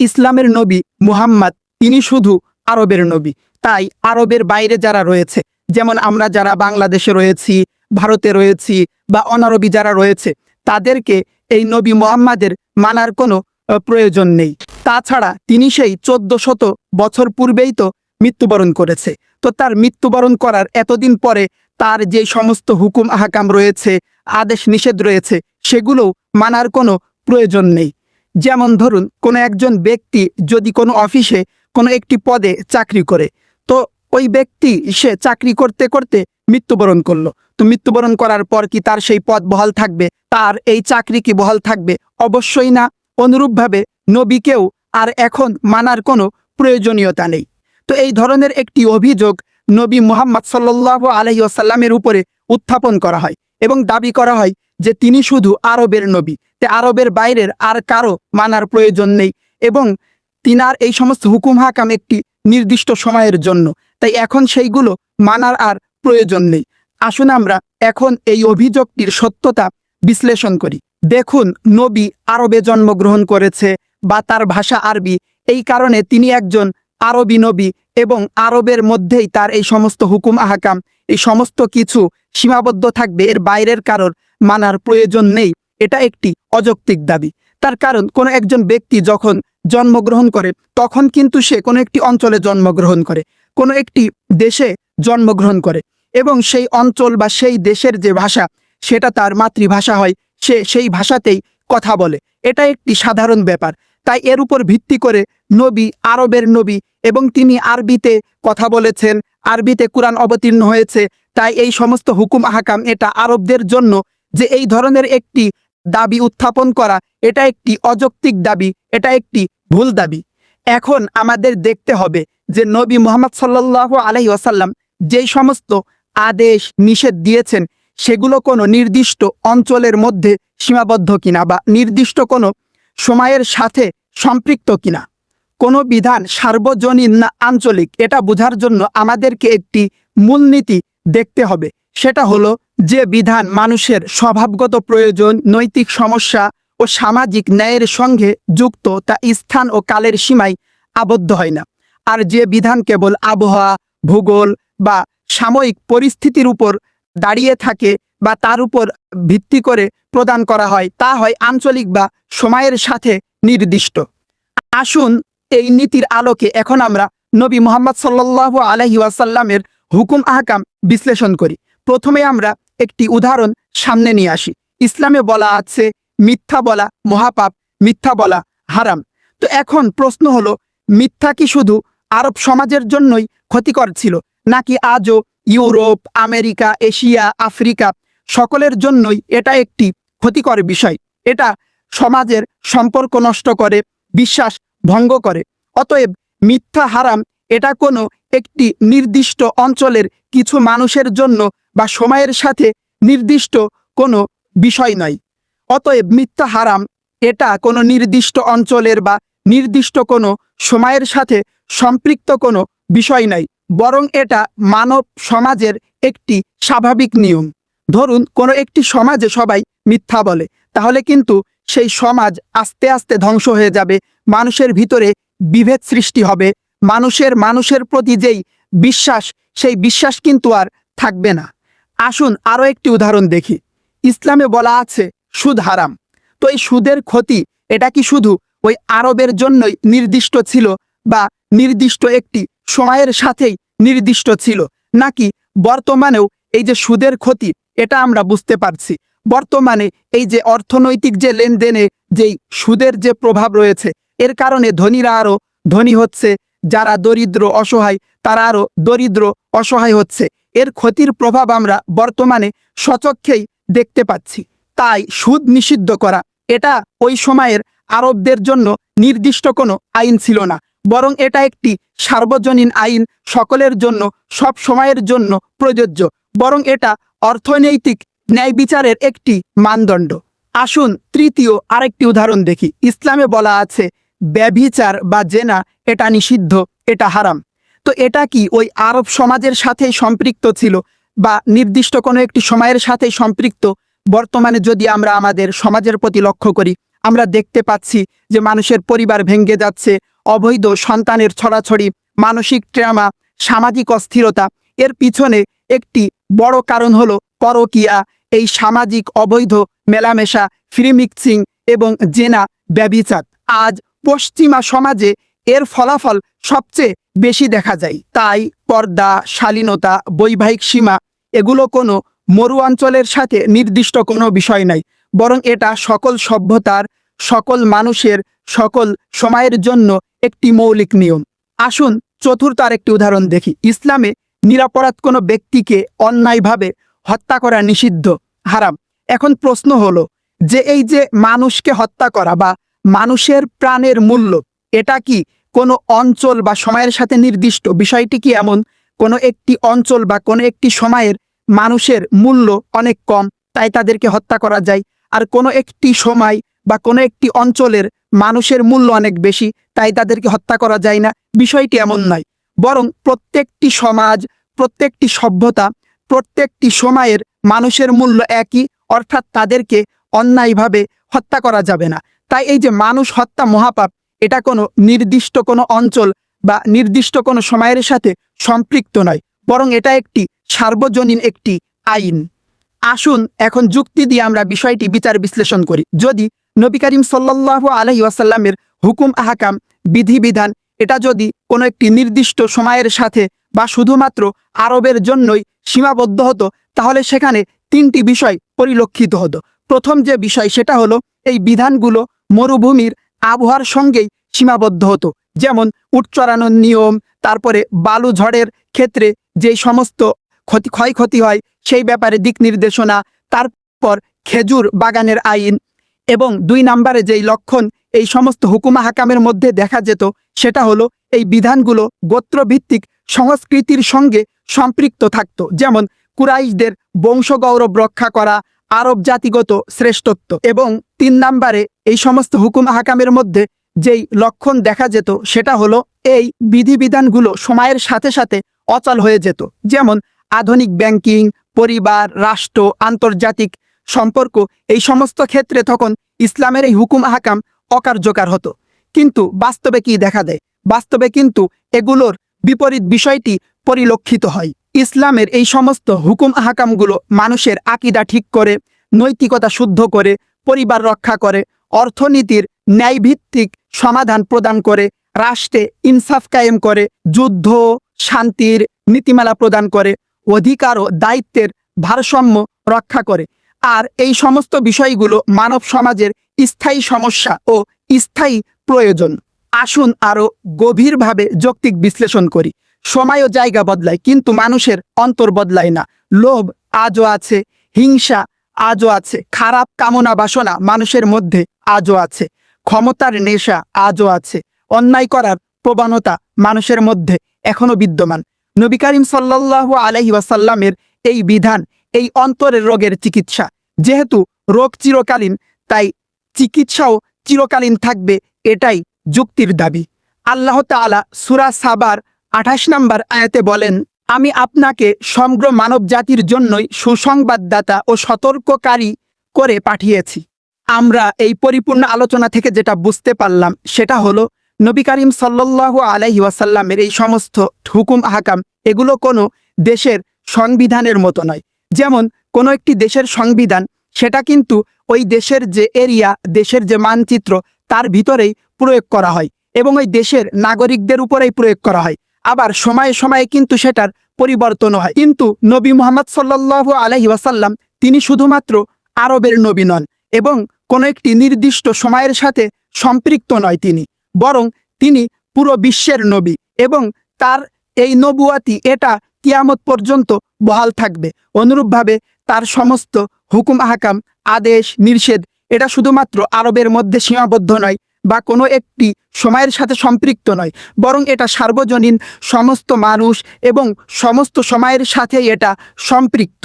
ইসলামের নবী মুহাম্মদ, তিনি শুধু আরবের নবী। তাই আরবের বাইরে যারা রয়েছে, যেমন আমরা যারা বাংলাদেশে রয়েছি, ভারতে রয়েছি বা অনারবি যারা রয়েছে, তাদেরকে এই নবী মুহাম্মাদের মানার কোনো প্রয়োজন নেই। তাছাড়া তিনি সেই চোদ্দ শত বছর পূর্বেই তো মৃত্যুবরণ করেছে। তো তার মৃত্যুবরণ করার এতদিন পরে তার যে সমস্ত হুকুম আহকাম রয়েছে আদেশ নিষেধ রয়েছে সেগুলো মানার কোনো প্রয়োজন নেই। যেমন ধরুন, কোনো একজন ব্যক্তি যদি কোনো অফিসে কোনো একটি পদে চাকরি করে, তো ওই ব্যক্তি সে চাকরি করতে করতে মৃত্যুবরণ করল। তো মৃত্যুবরণ করার পর কি তার সেই পদ বহাল থাকবে? তার এই চাকরি কি বহাল থাকবে? অবশ্যই না। অনুরূপভাবে নবীকেও আর এখন মানার কোনো প্রয়োজনীয়তা নেই। তো এই ধরনের একটি অভিযোগ নবী মুহাম্মদ সাল্লাহ আলহিউসাল্লামের উপরে উত্থাপন করা হয় এবং দাবি করা হয় যে তিনি শুধু আরবের নবী, তে আরবের বাইরের আর কারও মানার প্রয়োজন নেই এবং তিনার এই সমস্ত হুকুম হাকাম একটি নির্দিষ্ট সময়ের জন্য। তাই এখন সেইগুলো মানার আর প্রয়োজন নেই। আসুন আমরা এখন এই অভিযোগটির সত্যতা বিশ্লেষণ করি। দেখুন, নবী আরবে জন্মগ্রহণ করেছে বা তার ভাষা আরবি। এই কারণে তিনি একজন আরবি নবী এবং আরবের মধ্যেই তার এই সমস্ত হুকুম আহকাম এই সমস্ত কিছু সীমাবদ্ধ থাকবে এর বাইরের কারোর মানার প্রয়োজন নেই। এটা একটি অযৌক্তিক দাবি। তার কারণ, কোনো একজন ব্যক্তি যখন জন্মগ্রহণ করে, তখন কিন্তু সে কোনো একটি অঞ্চলে জন্মগ্রহণ করে, কোনো একটি দেশে জন্মগ্রহণ করে এবং সেই অঞ্চল বা সেই দেশের যে ভাষা, সেটা তার মাতৃভাষা হয়, সে সেই ভাষাতেই কথা বলে। এটা একটি সাধারণ ব্যাপার। তাই এর উপর ভিত্তি করে নবী, আরবের নবী এবং তিনি আরবিতে কথা বলেছেন, আরবিতে কোরআন অবতীর্ণ হয়েছে। তাই এই সমস্ত হুকুম আহকাম এটা আরবদের জন্য যে এই ধরনের একটি দাবি উত্থাপন করা, এটা একটি অযৌক্তিক দাবি, এটা একটি ভুল দাবি। এখন আমাদের দেখতে হবে যে নবী মোহাম্মদ সাল্লাহ আলহি ওয়াসাল্লাম যেই সমস্ত আদেশ, নিষেধ দিয়েছেন, সেগুলো কোনো নির্দিষ্ট অঞ্চলের মধ্যে সীমাবদ্ধ কিনা বা নির্দিষ্ট কোনো সময়ের সাথে সম্পৃক্ত কিনা। কোনো বিধান সার্বজনীন না আঞ্চলিক, এটা বোঝার জন্য আমাদেরকে একটি মূলনীতি দেখতে হবে। সেটা হলো যে বিধান মানুষের স্বভাবগত প্রয়োজন, নৈতিক সমস্যা ও সামাজিক ন্যায়ের সঙ্গে যুক্ত তা স্থান ও কালের সীমায় আবদ্ধ হয় না। আর যে বিধান কেবল আবহাওয়া, ভূগোল বা সাময়িক পরিস্থিতির উপর দাঁড়িয়ে থাকে বা তার উপর ভিত্তি করে প্রদান করা হয়, তা হয় আঞ্চলিক বা সময়ের সাথে নির্দিষ্ট। আসুন এই নীতির আলোকে এখন আমরা নবী মোহাম্মদ সাল্লাহ আলহি ওয়াসাল্লামের হুকুম আহকাম বিশ্লেষণ করি। প্রথমে আমরা একটি উদাহরণ সামনে নিয়ে আসি। ইসলামে বলা আছে, মিথ্যা বলা মহাপাপ, মিথ্যা বলা হারাম। তো এখন প্রশ্ন হলো, মিথ্যা কি শুধু আরব সমাজের জন্যই ক্ষতিকর ছিল, নাকি আজও ইউরোপ, আমেরিকা, এশিয়া, আফ্রিকা সকলের জন্যই এটা একটি ক্ষতিকর বিষয়? এটা সমাজের সম্পর্ক নষ্ট করে, বিশ্বাস ভঙ্গ করে। অতএব মিথ্যা হারাম এটা কোনো একটি নির্দিষ্ট অঞ্চলের কিছু মানুষের জন্য বা সময়ের সাথে নির্দিষ্ট কোনো বিষয় নয়। অতএব মিথ্যা হারাম, এটা কোনো নির্দিষ্ট অঞ্চলের বা নির্দিষ্ট কোনো সময়ের সাথে সম্পৃক্ত কোনো বিষয় নাই বরং এটা মানব সমাজের একটি স্বাভাবিক নিয়ম। ধরুন, কোনো একটি সমাজে সবাই মিথ্যা বলে, তাহলে কিন্তু সেই সমাজ আস্তে আস্তে ধ্বংস হয়ে যাবে, মানুষের ভিতরে বিভেদ সৃষ্টি হবে মানুষের মানুষের প্রতি যেই বিশ্বাস, সেই বিশ্বাস কিন্তু আর থাকবে না। আসুন আরও একটি উদাহরণ দেখি। ইসলামে বলা আছে, সুদ হারাম। তো এই সুদের ক্ষতি, এটা কি শুধু ওই আরবের জন্যই নির্দিষ্ট ছিল বা নির্দিষ্ট একটি সময়ের সাথেই নির্দিষ্ট ছিল? নাকি বর্তমানেও এই যে সুদের ক্ষতি, এটা আমরা বুঝতে পারছি। বর্তমানে এই যে অর্থনৈতিক যে লেনদেনে যেই সুদের যে প্রভাব রয়েছে, এর কারণে ধনীরা আরও ধনী হচ্ছে যারা দরিদ্র, অসহায়, তারা আরও দরিদ্র, অসহায় হচ্ছে। এর ক্ষতির প্রভাব আমরা বর্তমানে সচক্ষেই দেখতে পাচ্ছি। তাই সুদ নিষিদ্ধ করা, এটা ওই সময়ের আরবদের জন্য নির্দিষ্ট কোনো আইন ছিল না। বরং এটা একটি সার্বজনীন আইন, সকলের জন্য, সব সময়ের জন্য প্রযোজ্য। বরং এটা অর্থনৈতিক ন্যায় বিচারের একটি মানদণ্ড। আসুন তৃতীয় আরেকটি উদাহরণ দেখি। ইসলামে বলা আছে ব্যভিচার বা জেনা, এটা নিষিদ্ধ, এটা হারাম। তো এটা কি ওই আরব সমাজের সাথেই সম্পৃক্ত ছিল বা নির্দিষ্ট কোনো একটি সময়ের সাথেই সম্পৃক্ত? বর্তমানে যদি আমরা আমাদের সমাজের প্রতি লক্ষ্য করি, আমরা দেখতে পাচ্ছি যে মানুষের পরিবার ভেঙ্গে যাচ্ছে, অবৈধ সন্তানের ছড়াছড়ি, মানসিক ট্রামা, সামাজিক অস্থিরতা। এর পিছনে একটি বড় কারণ হলো পরকিয়া, এই সামাজিক অবৈধ মেলামেশা ফ্রি মিক্সিং এবং জেনা ব্যবিচার আজ পশ্চিমা সমাজে এর ফলাফল সবচেয়ে বেশি দেখা যায়। তাই পর্দা, শালীনতা, বৈবাহিক সীমা এগুলো কোনো মরু অঞ্চলের সাথে নির্দিষ্ট কোনো বিষয় নাই। বরং এটা সকল সভ্যতার, সকল মানুষের, সকল সময়ের জন্য একটি মৌলিক নিয়ম। আসুন চতুর্থ আরেকটি উদাহরণ দেখি। ইসলামে নিরাপরাধ কোনো ব্যক্তিকে অন্যায়ভাবে হত্যা করা নিষিদ্ধ। হারাম। এখন প্রশ্ন হলো, যে এই যে মানুষকে হত্যা করা বা মানুষের প্রাণের মূল্য। এটা কি কোনো অঞ্চল বা সময়ের সাথে নির্দিষ্ট? বিষয়টি কি এমন? কোনো একটি অঞ্চল বা কোনো একটি সময়ের মানুষের মূল্য অনেক কম, তাই তাদেরকে হত্যা করা যায়। আর কোনো একটি সময় বা কোনো একটি অঞ্চলের মানুষের মূল্য অনেক বেশি, তাই তাদেরকে হত্যা করা যায় না। বিষয়টি এমন নয়। বরং প্রত্যেকটি সমাজ, প্রত্যেকটি সভ্যতা, প্রত্যেকটি সময়ের মানুষের মূল্য একই, অর্থাৎ তাদেরকে অন্যায়ভাবে হত্যা করা যাবে না। তাই এই যে মানুষ হত্যা মহাপাপ, এটা কোনো নির্দিষ্ট কোনো অঞ্চল বা নির্দিষ্ট কোনো সময়ের সাথে সম্পৃক্ত নয়, বরং এটা একটি সার্বজনীন একটি আইন। আসুন, এখন যুক্তি দিয়ে আমরা বিষয়টি বিচার বিশ্লেষণ করি। যদি নবী করিম সাল্লাহ আলহি ওয়াসাল্লামের হুকুম, আহাকাম, বিধিবিধান, এটা যদি কোনো একটি নির্দিষ্ট সময়ের সাথে বা শুধুমাত্র আরবের জন্যই সীমাবদ্ধ হতো, তাহলে সেখানে তিনটি বিষয় পরিলক্ষিত হতো। প্রথম যে বিষয়, সেটা হলো এই বিধানগুলো মরুভূমির আবহাওয়ার সঙ্গেই সীমাবদ্ধ হতো। যেমন উট চড়ানোর নিয়ম, তারপরে বালু ঝড়ের ক্ষেত্রে যেই সমস্ত ক্ষতি, ক্ষয়ক্ষতি হয়, সেই ব্যাপারে দিক নির্দেশনা, তারপর খেজুর বাগানের আইন এবং দুই নম্বরে যেই লক্ষণ, এই সমস্ত হুকুমা হাকামের মধ্যে দেখা যেত, সেটা হলো এই বিধানগুলো গোত্রভিত্তিক সংস্কৃতির সঙ্গে সম্পৃক্ত থাকত। যেমন কুরাইশদের বংশগৌরব রক্ষা করা আরব জাতিগত শ্রেষ্ঠত্ব এবং তিন নম্বরে এই সমস্ত হুকুম হাকামের মধ্যে যেই লক্ষণ দেখা যেত সেটা হলো এই বিধিবিধানগুলো সময়ের সাথে সাথে অচল হয়ে যেত। যেমন আধুনিক ব্যাংকিং, পরিবার, রাষ্ট্র, আন্তর্জাতিক সম্পর্ক এই সমস্ত ক্ষেত্রে তখন ইসলামের এই হুকুম হাকাম অকার্যকর হতো। কিন্তু বাস্তবে কি দেখা দেয়? বাস্তবে কিন্তু এগুলোর বিপরীত বিষয়টি পরিলক্ষিত হয়। ইসলামের এই সমস্ত হুকুম হাকামগুলো মানুষের আকিদা ঠিক করে, নৈতিকতা শুদ্ধ করে, পরিবার রক্ষা করে, অর্থনীতির ন্যায়ভিত্তিক সমাধান প্রদান করে, রাষ্ট্রে ইনসাফ কায়েম করে, যুদ্ধ, শান্তির নীতিমালা প্রদান করে, অধিকার ও দায়িত্বের ভারসাম্য রক্ষা করে। আর এই সমস্ত বিষয়গুলো মানব সমাজের স্থায়ী সমস্যা ও স্থায়ী প্রয়োজন। আসুন আরও গভীরভাবে যৌক্তিক বিশ্লেষণ করি। সময় ও জায়গা বদলায়, কিন্তু মানুষের অন্তর বদলায় না। লোভ আজও আছে, হিংসা আজও আছে, খারাপ কামনা বাসনা মানুষের মধ্যে আজও আছে, ক্ষমতার নেশা আজও আছে, অন্যায় করার প্রবণতা মানুষের মধ্যে এখনও বিদ্যমান। নবী করিম সাল্লাহ আলহি ওয়াসাল্লামের এই বিধান, এই অন্তরের রোগের চিকিৎসা। যেহেতু রোগ চিরকালীন, তাই চিকিৎসাও চিরকালীন থাকবে, এটাই যুক্তির দাবি। আল্লাহ তাআলা সুরা সাবার আঠাশ নম্বর আয়াতে বলেন, আমি আপনাকে সমগ্র মানব জাতির জন্যই সুসংবাদদাতা ও সতর্ককারী করে পাঠিয়েছি। আমরা এই পরিপূর্ণ আলোচনা থেকে যেটা বুঝতে পারলাম, সেটা হলো, নবী করিম সাল্লাহ আলহি ওয়াসাল্লামের এই সমস্ত হুকুম হাকাম, এগুলো কোনো দেশের সংবিধানের মতো নয়। যেমন, কোনো একটি দেশের সংবিধান, সেটা কিন্তু ওই দেশের যে এরিয়া, দেশের যে মানচিত্র, তার ভিতরেই প্রয়োগ করা হয় এবং ওই দেশের নাগরিকদের উপরেই প্রয়োগ করা হয়। আবার সময়ে সময়ে কিন্তু সেটার পরিবর্তন হয়। কিন্তু নবী মোহাম্মদ সাল্লাহ আলহি ওয়াসাল্লাম তিনি শুধুমাত্র আরবের নবী নন এবং কোনো একটি নির্দিষ্ট সময়ের সাথে সম্পৃক্ত নয় তিনি। বরং তিনি পুরো বিশ্বের নবী এবং তার এই নবুয়াতি এটা কিয়ামত পর্যন্ত বহাল থাকবে। অনুরূপভাবে তার সমস্ত হুকুম, আহকাম, আদেশ নির্ষেধ এটা শুধুমাত্র আরবের মধ্যে সীমাবদ্ধ নয় বা কোনো একটি সময়ের সাথে সম্পৃক্ত নয়, বরং এটা সার্বজনীন, সমস্ত মানুষ এবং সমস্ত সময়ের সাথেই এটা সম্পৃক্ত।